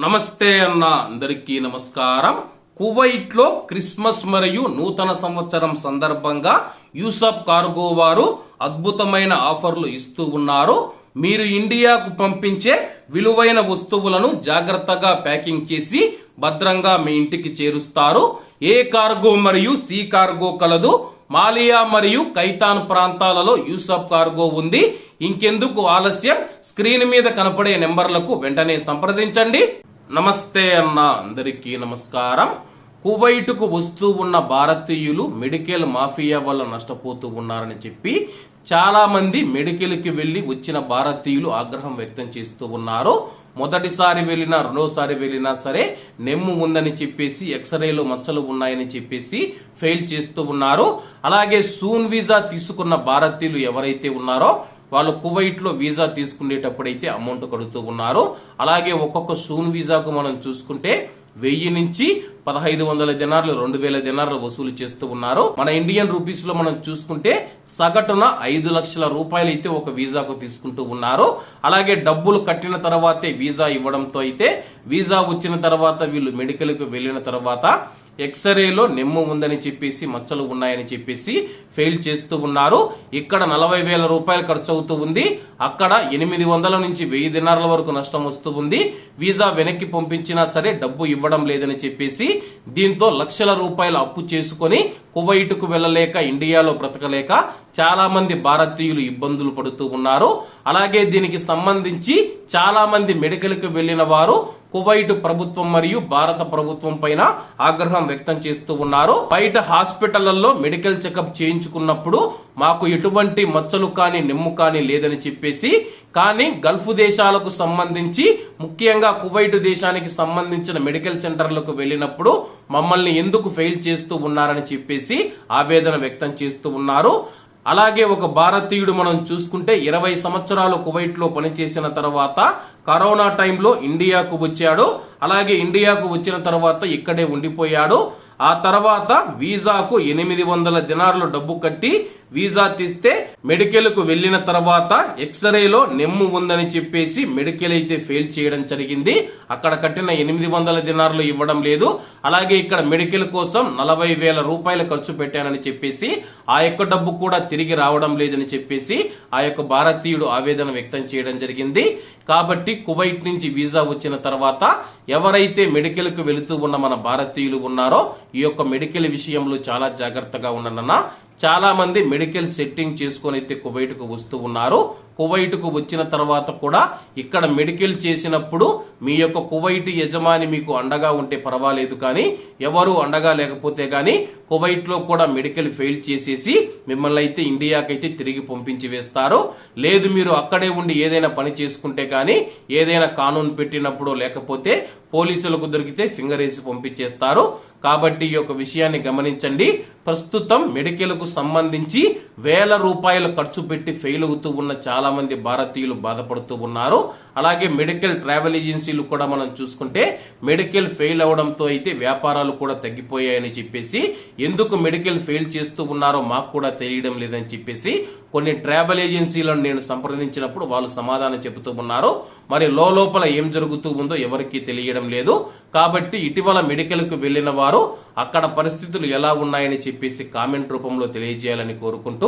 నమస్తే అన్న అందరికీ నమస్కారం. కువైట్లో క్రిస్మస్ మరియు నూతన సంవత్సరం సందర్భంగా యూసఫ్ కార్గో వారు అద్భుతమైన ఆఫర్లు ఇస్తూ ఉన్నారు. మీరు ఇండియాకు పంపించే విలువైన వస్తువులను జాగ్రత్తగా ప్యాకింగ్ చేసి భద్రంగా మీ ఇంటికి చేరుస్తారు. ఏ కార్గో మరియు సి కార్గో కలదు. మాలియా మరియు కైతాన్ ప్రాంతాలలో యూసఫ్ కార్గో ఉంది. ఇంకెందుకు ఆలస్యం? స్క్రీన్ మీద కనపడే నెంబర్లకు వెంటనే సంప్రదించండి. నమస్తే అన్న అందరికీ నమస్కారం. కువైటుకు వస్తూ ఉన్న భారతీయులు మెడికల్ మాఫియా వల్ల నష్టపోతూ ఉన్నారని చెప్పి చాలా మంది మెడికల్కి వెళ్ళి వచ్చిన భారతీయులు ఆగ్రహం వ్యక్తం చేస్తూ ఉన్నారు. మొదటిసారి వెళ్ళినా రెండోసారి వెళ్ళినా సరే నెమ్ము ఉందని చెప్పేసి ఎక్స్రేలో మచ్చలు ఉన్నాయని చెప్పేసి ఫెయిల్ చేస్తూ ఉన్నారు. అలాగే సూన్ వీసా తీసుకున్న భారతీయులు ఎవరైతే ఉన్నారో వాళ్ళు కువైట్లో వీసా తీసుకునేటప్పుడైతే అమౌంట్ కడుతూ ఉన్నారు. అలాగే ఒక్కొక్క సూన్ వీసాకు మనం చూసుకుంటే వెయ్యి నుంచి పదహైదు వందల దినార్లు రెండు వేల దినార్లు వసూలు చేస్తూ ఉన్నారు. మన ఇండియన్ రూపీస్లో మనం చూసుకుంటే సగటున ఐదు లక్షల రూపాయలు అయితే ఒక వీసాకు తీసుకుంటూ ఉన్నారు. అలాగే డబ్బులు కట్టిన తర్వాతే వీసా ఇవ్వడంతో అయితే వీసా వచ్చిన తర్వాత వీళ్ళు మెడికల్కు వెళ్ళిన తర్వాత ఎక్స్రేలో నెమ్ము ఉందని చెప్పేసి మచ్చలు ఉన్నాయని చెప్పేసి ఫెయిల్ చేస్తూ ఉన్నారు. ఇక్కడ నలభై వేల రూపాయలు ఖర్చు అవుతూ ఉంది. అక్కడ ఎనిమిది వందల నుంచి వెయ్యి దినార్ల వరకు నష్టం వస్తూ ఉంది. వీసా వెనక్కి పంపించినా సరే డబ్బు ఇవ్వడం లేదని చెప్పేసి దీంతో లక్షల రూపాయలు అప్పు చేసుకొని కువైటుకు వెళ్ళలేక ఇండియాలో బ్రతకలేక చాలా మంది భారతీయులు ఇబ్బందులు పడుతూ ఉన్నారు. అలాగే దీనికి సంబంధించి చాలా మంది మెడికల్కి వెళ్ళిన వారు కువైట్ ప్రభుత్వం మరియు భారత ప్రభుత్వం పైన ఆగ్రహం వ్యక్తం చేస్తూ ఉన్నారు. బయట హాస్పిటళ్ళలో మెడికల్ చెకప్ చేయించుకున్నప్పుడు మాకు ఎటువంటి మచ్చలు కానీ నిమ్ము కానీ లేదని చెప్పేసి కానీ గల్ఫ్ దేశాలకు సంబంధించి ముఖ్యంగా కువైట్ దేశానికి సంబంధించిన మెడికల్ సెంటర్లకు వెళ్ళినప్పుడు మమ్మల్ని ఎందుకు ఫెయిల్ చేస్తూ ఉన్నారని చెప్పేసి ఆవేదన వ్యక్తం చేస్తూ ఉన్నారు. అలాగే ఒక భారతీయుడు మనం చూసుకుంటే ఇరవై సంవత్సరాలు కువైట్లో పనిచేసిన తర్వాత కరోనా టైంలో ఇండియాకు వచ్చాడు. అలాగే ఇండియాకు వచ్చిన తర్వాత ఇక్కడే ఉండిపోయాడు. ఆ తర్వాత వీసాకు ఎనిమిది వందల దినార్లు డబ్బు కట్టి వీసా తీస్తే మెడికల్కు వెళ్ళిన తర్వాత ఎక్స్రేలో నెమ్ము ఉందని చెప్పేసి మెడికల్ అయితే ఫెయిల్ చేయడం జరిగింది. అక్కడ కట్టిన ఎనిమిది వందల దినార్లు ఇవ్వడం లేదు. అలాగే ఇక్కడ మెడికల్ కోసం నలభై వేల రూపాయలు ఖర్చు పెట్టానని చెప్పేసి ఆ యొక్క డబ్బు కూడా తిరిగి రావడం లేదని చెప్పేసి ఆ యొక్క భారతీయుడు ఆవేదన వ్యక్తం చేయడం జరిగింది. కాబట్టి కువైట్ నుంచి వీసా వచ్చిన తర్వాత ఎవరైతే మెడికల్కు వెళుతూ ఉన్న మన భారతీయులు ఉన్నారో ఈ యొక్క మెడికల్ విషయంలో చాలా జాగ్రత్తగా ఉండనన్నా చాలా మంది మెడికల్ సెట్టింగ్ చేసుకొని అయితే కువైట్కు వస్తూ ఉన్నారు. కువైట్కు వచ్చిన తర్వాత కూడా ఇక్కడ మెడికల్ చేసినప్పుడు మీ యొక్క కువైట్ యజమాని మీకు అండగా ఉంటే పర్వాలేదు కానీ ఎవరు అండగా లేకపోతే కానీ కువైట్లో కూడా మెడికల్ ఫెయిల్ చేసేసి మిమ్మల్ని అయితే ఇండియాకైతే తిరిగి పంపించి వేస్తారు. లేదు మీరు అక్కడే ఉండి ఏదైనా పని చేసుకుంటే కానీ ఏదైనా కానూన్ పెట్టినప్పుడు లేకపోతే పోలీసులకు దొరికితే ఫింగర్ వేసి పంపించేస్తారు. కాబట్టి ఈ యొక్క విషయాన్ని గమనించండి. ప్రస్తుతం మెడికల్కు సంబంధించి వేల రూపాయలు ఖర్చు పెట్టి ఫెయిల్ అవుతూ ఉన్న చాలా మంది భారతీయులు బాధపడుతూ ఉన్నారు. అలాగే మెడికల్ ట్రావెల్ ఏజెన్సీలు కూడా మనం చూసుకుంటే మెడికల్ ఫెయిల్ అవడంతో అయితే వ్యాపారాలు కూడా తగ్గిపోయాయని చెప్పేసి ఎందుకు మెడికల్ ఫెయిల్ చేస్తూ ఉన్నారో మాకు కూడా తెలియడం లేదని చెప్పేసి కొన్ని ట్రావెల్ ఏజెన్సీలను నేను సంప్రదించినప్పుడు వాళ్ళు సమాధానం చెబుతూ ఉన్నారు. మరి లోపల ఏం జరుగుతూ ఉందో ఎవరికీ తెలియడం లేదు. కాబట్టి ఇటీవల మెడికల్కు వెళ్ళిన వారు అక్కడ పరిస్థితులు ఎలా ఉన్నాయని చెప్పేసి కామెంట్ రూపంలో తెలియజేయాలని కోరుకుంటూ